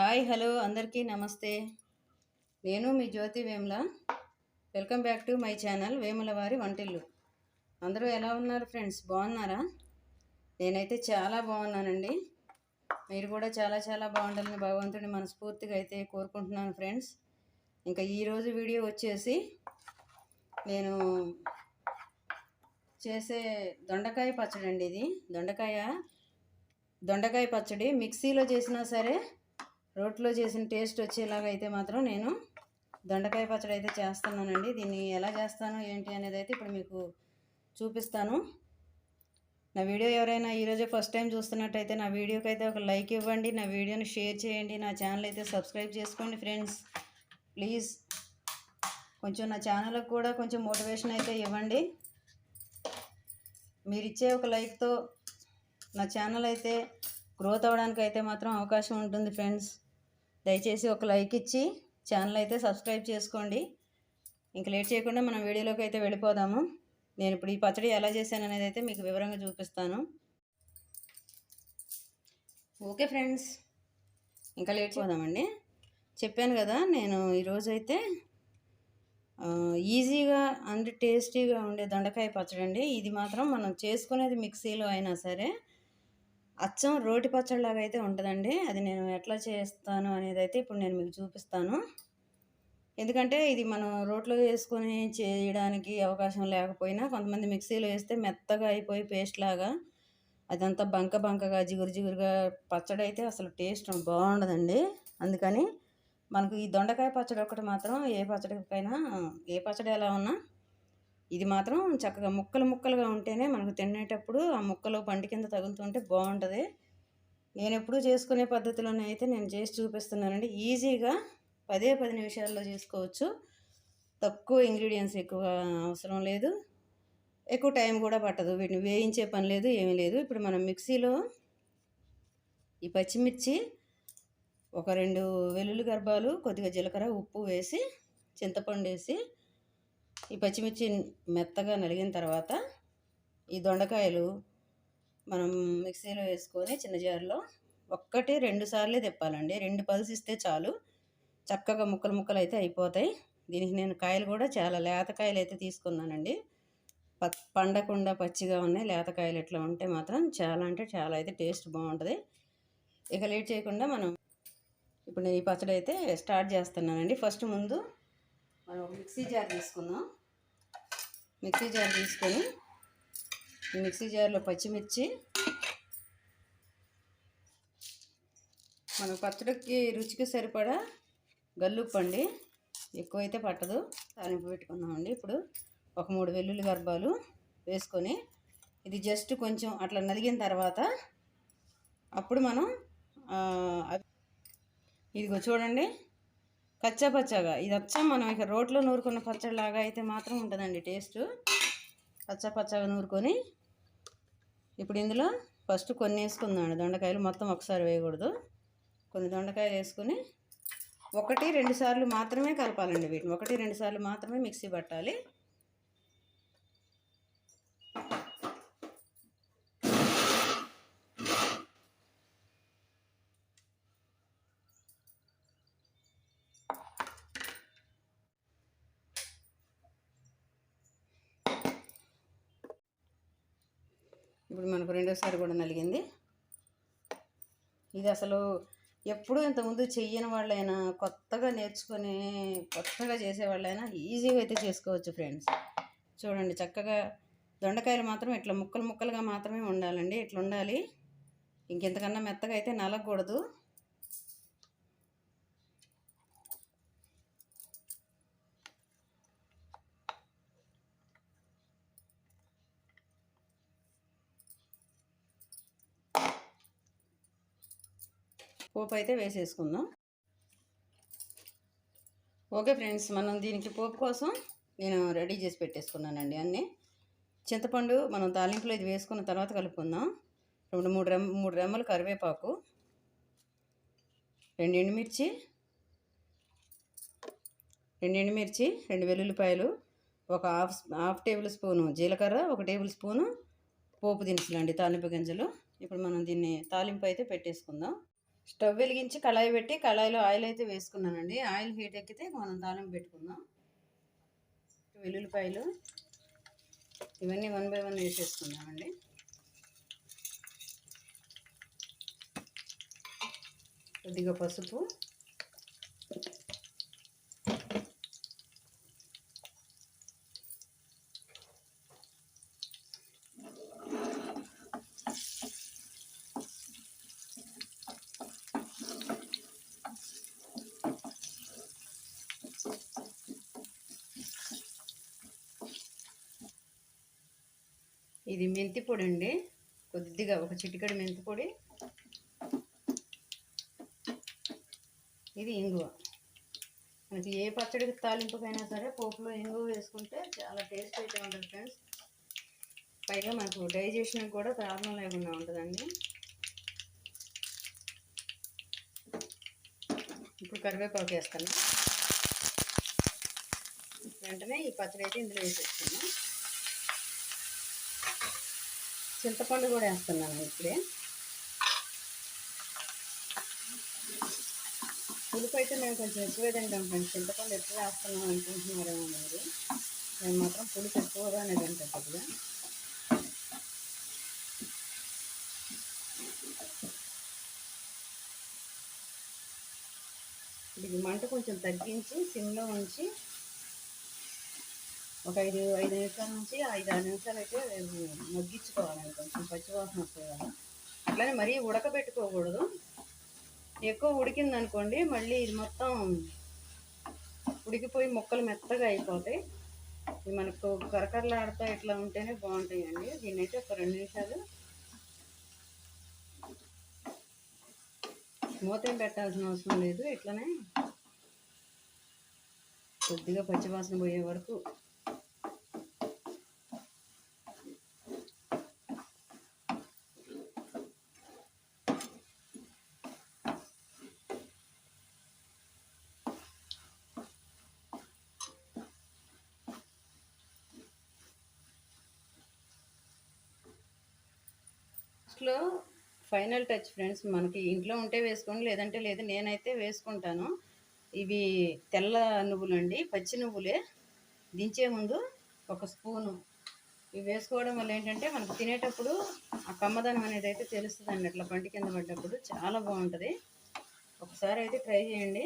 Hi hello అందరికీ నమస్తే. నేను మీ Jyothi Vemula. Welcome back to my channel Vemula వారి వంటిల్లు. అందరూ ఎలా ఉన్నారు ఫ్రెండ్స్? బాగున్నారా? నేనైతే చాలా బాగున్నానండి. మీరు కూడా చాలా చాలా బాగుండాలని భగవంతుడిని మనస్ఫూర్తిగా అయితే కోరుకుంటున్నాను ఫ్రెండ్స్. ఇంకా ఈరోజు వీడియో వచ్చేసి నేను చేసే దొండకాయ పచ్చడి అండి ఇది. దొండకాయ దొండకాయ పచ్చడి మిక్సీలో చేసినా సరే రోట్లో చేసిన టేస్ట్ వచ్చేలాగా అయితే మాత్రం నేను దొండకాయ పచ్చడి అయితే చేస్తున్నానండి. దీన్ని ఎలా చేస్తాను ఏంటి అనేది అయితే ఇప్పుడు మీకు చూపిస్తాను. నా వీడియో ఎవరైనా ఈరోజే ఫస్ట్ టైం చూస్తున్నట్టయితే నా వీడియోకి అయితే ఒక లైక్ ఇవ్వండి. నా వీడియోని షేర్ చేయండి. నా ఛానల్ అయితే సబ్స్క్రైబ్ చేసుకోండి ఫ్రెండ్స్. ప్లీజ్ కొంచెం నా ఛానల్కి కూడా కొంచెం మోటివేషన్ అయితే ఇవ్వండి. మీరు ఇచ్చే ఒక లైక్తో నా ఛానల్ అయితే గ్రోత్ అవ్వడానికి అయితే మాత్రం అవకాశం ఉంటుంది ఫ్రెండ్స్. దయచేసి ఒక లైక్ ఇచ్చి ఛానల్ అయితే సబ్స్క్రైబ్ చేసుకోండి. ఇంక లేట్ చేయకుండా మనం వీడియోలోకి అయితే వెళ్ళిపోదాము. నేను ఇప్పుడు ఈ పచ్చడి ఎలా చేశాను అనేది అయితే మీకు వివరంగా చూపిస్తాను. ఓకే ఫ్రెండ్స్ ఇంకా లేట్ పోదామండి చెప్పాను కదా నేను ఈరోజైతే ఈజీగా అండ్ టేస్టీగా ఉండే దొండకాయ పచ్చడి అండి ఇది మాత్రం మనం చేసుకునేది మిక్సీలో అయినా సరే అచ్చం రోటి పచ్చడిలాగా అయితే ఉంటుందండి. అది నేను ఎట్లా చేస్తాను అనేది అయితే ఇప్పుడు నేను మీకు చూపిస్తాను. ఎందుకంటే ఇది మనం రోట్లో వేసుకొని చేయడానికి అవకాశం లేకపోయినా కొంతమంది మిక్సీలో వేస్తే మెత్తగా అయిపోయి పేస్ట్ లాగా అదంతా బంక బంకగా జిగురు జిగురుగా పచ్చడి అయితే అసలు టేస్ట్ బాగుండదండి. అందుకని మనకు ఈ దొండకాయ పచ్చడి ఒకటి మాత్రం ఏ పచ్చడికైనా ఏ పచ్చడి ఎలా ఉన్నా ఇది మాత్రం చక్కగా ముక్కలు ముక్కలుగా ఉంటేనే మనకు తినేటప్పుడు ఆ ముక్కలు పండు కింద తగులుతుంటే బాగుంటుంది. నేను ఎప్పుడూ చేసుకునే పద్ధతిలోనే అయితే నేను చేసి చూపిస్తున్నానండి. ఈజీగా పదే పది నిమిషాల్లో చేసుకోవచ్చు. తక్కువ ఇంగ్రీడియంట్స్ ఎక్కువ అవసరం లేదు. ఎక్కువ టైం కూడా పట్టదు. వీటిని వేయించే పని లేదు ఏమీ లేదు. ఇప్పుడు మనం మిక్సీలో ఈ పచ్చిమిర్చి ఒక రెండు వెల్లుల్లి గర్భాలు కొద్దిగా జీలకర్ర ఉప్పు వేసి చింతపండు వేసి ఈ పచ్చిమిర్చి మెత్తగా నలిగిన తర్వాత ఈ దొండకాయలు మనం మిక్సీలో వేసుకొని చిన్న జార్లో ఒక్కటి రెండు సార్లే తిప్పాలండి. రెండు పల్స్ ఇస్తే చాలు. చక్కగా ముక్కలు ముక్కలు అయితే అయిపోతాయి. దీనికి నేను కాయలు కూడా చాలా లేతకాయలు అయితే తీసుకున్నానండి. ప పండకుండా పచ్చిగా ఉన్నాయి. లేత కాయలు ఇట్లా ఉంటే మాత్రం చాలా అంటే చాలా అయితే టేస్ట్ బాగుంటుంది. ఇక లేట్ చేయకుండా మనం ఇప్పుడు నేను ఈ పచ్చడి అయితే స్టార్ట్ చేస్తున్నానండి. ఫస్ట్ ముందు మనం మిక్సీ జార్ తీసుకుందాం. మిక్సీ జార్ తీసుకొని ఈ మిక్సీ జార్లో పచ్చిమిర్చి మనం పచ్చడికి రుచికి సరిపడా గల్లుప్పండి ఎక్కువైతే పట్టదు. తాలింపు పెట్టుకుందామండి. ఇప్పుడు ఒక మూడు వెల్లుల్లి గర్భాలు వేసుకొని ఇది జస్ట్ కొంచెం అట్లా నలిగిన తర్వాత అప్పుడు మనం ఇదిగో చూడండి. కచ్చా పచ్చగా. ఇది వచ్చా మనం ఇక రోట్లో నూరుకున్న పచ్చడిలాగా అయితే మాత్రం ఉంటుందండి టేస్ట్. పచ్చా పచ్చగా నూరుకొని ఇప్పుడు ఇందులో ఫస్ట్ కొన్ని వేసుకుందాం దొండకాయలు మొత్తం ఒకసారి వేయకూడదు. కొన్ని దొండకాయలు వేసుకొని ఒకటి రెండు సార్లు మాత్రమే కలపాలండి వీటిని. ఒకటి రెండు సార్లు మాత్రమే మిక్సీ పట్టాలి. ఇప్పుడు మనకు రెండోసారి కూడా నలిగింది. ఇది అసలు ఎప్పుడూ ఇంతకుముందు చెయ్యని వాళ్ళైనా కొత్తగా నేర్చుకొని కొత్తగా చేసేవాళ్ళైనా ఈజీగా అయితే చేసుకోవచ్చు ఫ్రెండ్స్. చూడండి చక్కగా దొండకాయలు మాత్రం ఇట్లా ముక్కలు ముక్కలుగా మాత్రమే ఉండాలండి. ఇట్లా ఉండాలి. ఇంకెంతకన్నా మెత్తగా అయితే నలగకూడదు. పోపు అయితే వేసేసుకుందాం. ఓకే ఫ్రెండ్స్ మనం దీనికి పోపు కోసం నేను రెడీ చేసి పెట్టేసుకున్నానండి అన్నీ. చింతపండు మనం తాలింపులో ఇది వేసుకున్న తర్వాత కలుపుకుందాం. రెండు మూడు రెమ్ మూడు రెమ్మలు కరివేపాకు రెండు ఎండుమిర్చి రెండు ఎండుమిర్చి రెండు వెల్లుల్లిపాయలు ఒక హాఫ్ హాఫ్ టేబుల్ స్పూను జీలకర్ర ఒక టేబుల్ స్పూను పోపు దినుసులు అండి తాలింపు గింజలు. ఇప్పుడు మనం దీన్ని తాలింపు అయితే పెట్టేసుకుందాం. స్టవ్ వెలిగించి కళాయి పెట్టి కళాయిలో ఆయిల్ అయితే వేసుకున్నానండి. ఆయిల్ హీట్ ఎక్కితే మనం తాలింపు పెట్టుకుందాం. వెల్లుల్లిపాయలు ఇవన్నీ వన్ బై వన్ వేసేసుకుందామండి. కొద్దిగా పసుపు ఇది మెంతి పొడి అండి. కొద్దిగా ఒక చిటికడి మెంతి పొడి. ఇది ఇంగువ. మనకి ఏ పచ్చడికి తాలింపుకైనా సరే పోపులో ఇంగువ వేసుకుంటే చాలా టేస్ట్ అయితే ఉంటుంది ఫ్రెండ్స్. పైగా మనకు డైజెషన్ కూడా ప్రాబ్లం లేకుండా ఉంటుందండి. ఇప్పుడు కరివేపాకు వేస్తాను. వెంటనే ఈ పచ్చడి అయితే ఇందులో వేసేస్తున్నాం చింతపండు కూడా వేస్తున్నాను ఇప్పుడే. పులుపు అయితే మేము కొంచెం ఎక్కువే తింటాం ఫ్రెండ్స్. చింతపండు ఎక్కువ వేస్తున్నాం అనుకుంటున్నారేమో మీరు. మేము మాత్రం పులుపు ఎక్కువగానే తింటాం కొద్దిగా ఇది మంట కొంచెం తగ్గించి సిమ్లో ఉంచి ఒక ఐదు ఐదు నిమిషాల నుంచి ఐదు ఆరు నిమిషాలు అయితే మగ్గించుకోవాలండి కొంచెం పచ్చివాసన వస్తుంది కదా. అట్లానే మరీ ఉడకబెట్టుకోకూడదు. ఎక్కువ ఉడికింది అనుకోండి మళ్ళీ ఇది మొత్తం ఉడికిపోయి ముక్కలు మెత్తగా అయిపోతాయి. మనకు కరకరలాడుతూ ఇట్లా ఉంటేనే బాగుంటాయండి. దీన్ని అయితే ఒక రెండు నిమిషాలు మూత పెట్టాల్సిన అవసరం లేదు. ఇట్లనే కొద్దిగా పచ్చివాసన పోయే వరకు లాస్ట్లో ఫైనల్ టచ్ ఫ్రెండ్స్ మనకి ఇంట్లో ఉంటే వేసుకోండి లేదంటే లేదు నేనైతే వేసుకుంటాను. ఇవి తెల్ల నువ్వులు అండి పచ్చి నువ్వులే. దించే ముందు ఒక స్పూను. ఇవి వేసుకోవడం వల్ల ఏంటంటే మనకు తినేటప్పుడు ఆ కమ్మదనం అనేది అయితే తెలుస్తుందండి. అట్లా పంటి కింద పడ్డప్పుడు చాలా బాగుంటుంది. ఒకసారి అయితే ట్రై చేయండి.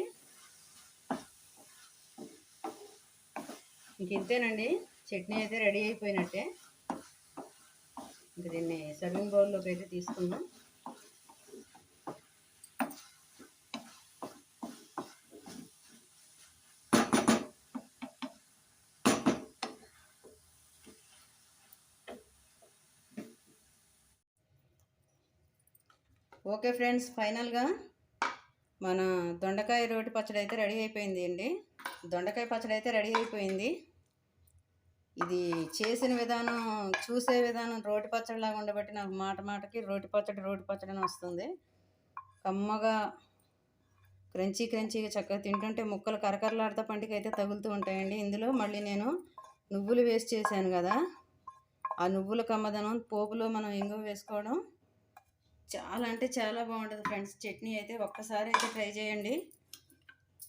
ఇంక ఇంతేనండి. చట్నీ అయితే రెడీ అయిపోయినట్టే. ఇంకా దీన్ని సర్వింగ్ బౌల్లోకి అయితే తీసుకుందాం. ఓకే ఫ్రెండ్స్ ఫైనల్గా మన దొండకాయ రోటి పచ్చడి అయితే రెడీ అయిపోయింది అండి. దొండకాయ పచ్చడి అయితే రెడీ అయిపోయింది. ఇది చేసిన విధానం చూసే విధానం రోటి పచ్చడిలాగా ఉండబట్టి నాకు మాట మాటకి రోటి పచ్చడి రోటి పచ్చడి అని వస్తుంది. కమ్మగా క్రంచీ క్రంచీగా చక్కగా తింటుంటే ముక్కలు కరకరలాడుతా పంటికైతే తగులుతూ ఉంటాయండి. ఇందులో మళ్ళీ నేను నువ్వులు వేస్ట్ చేశాను కదా ఆ నువ్వుల కమ్మదనం పోపులో మనం ఇంగువ వేసుకోవడం చాలా అంటే చాలా బాగుంటుంది ఫ్రెండ్స్. చట్నీ అయితే ఒక్కసారి అయితే ట్రై చేయండి.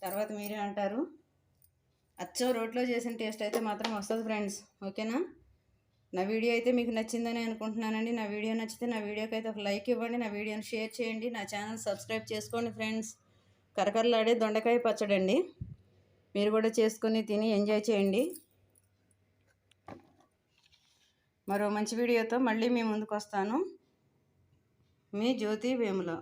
తర్వాత మీరే అంటారు. అచ్చం రోట్లో చేసిన టేస్ట్ అయితే మాత్రం వస్తుంది ఫ్రెండ్స్. ఓకేనా? నా వీడియో అయితే మీకు నచ్చిందని అనుకుంటున్నానండి. నా వీడియో నచ్చితే నా వీడియోకి అయితే ఒక లైక్ ఇవ్వండి. నా వీడియోని షేర్ చేయండి. నా ఛానల్ సబ్స్క్రైబ్ చేసుకోండి ఫ్రెండ్స్. కరకరలాడే దొండకాయ పచ్చడండి. మీరు కూడా చేసుకొని తిని ఎంజాయ్ చేయండి. మరో మంచి వీడియోతో మళ్ళీ మీ ముందుకు వస్తాను మీ జ్యోతి వేములో.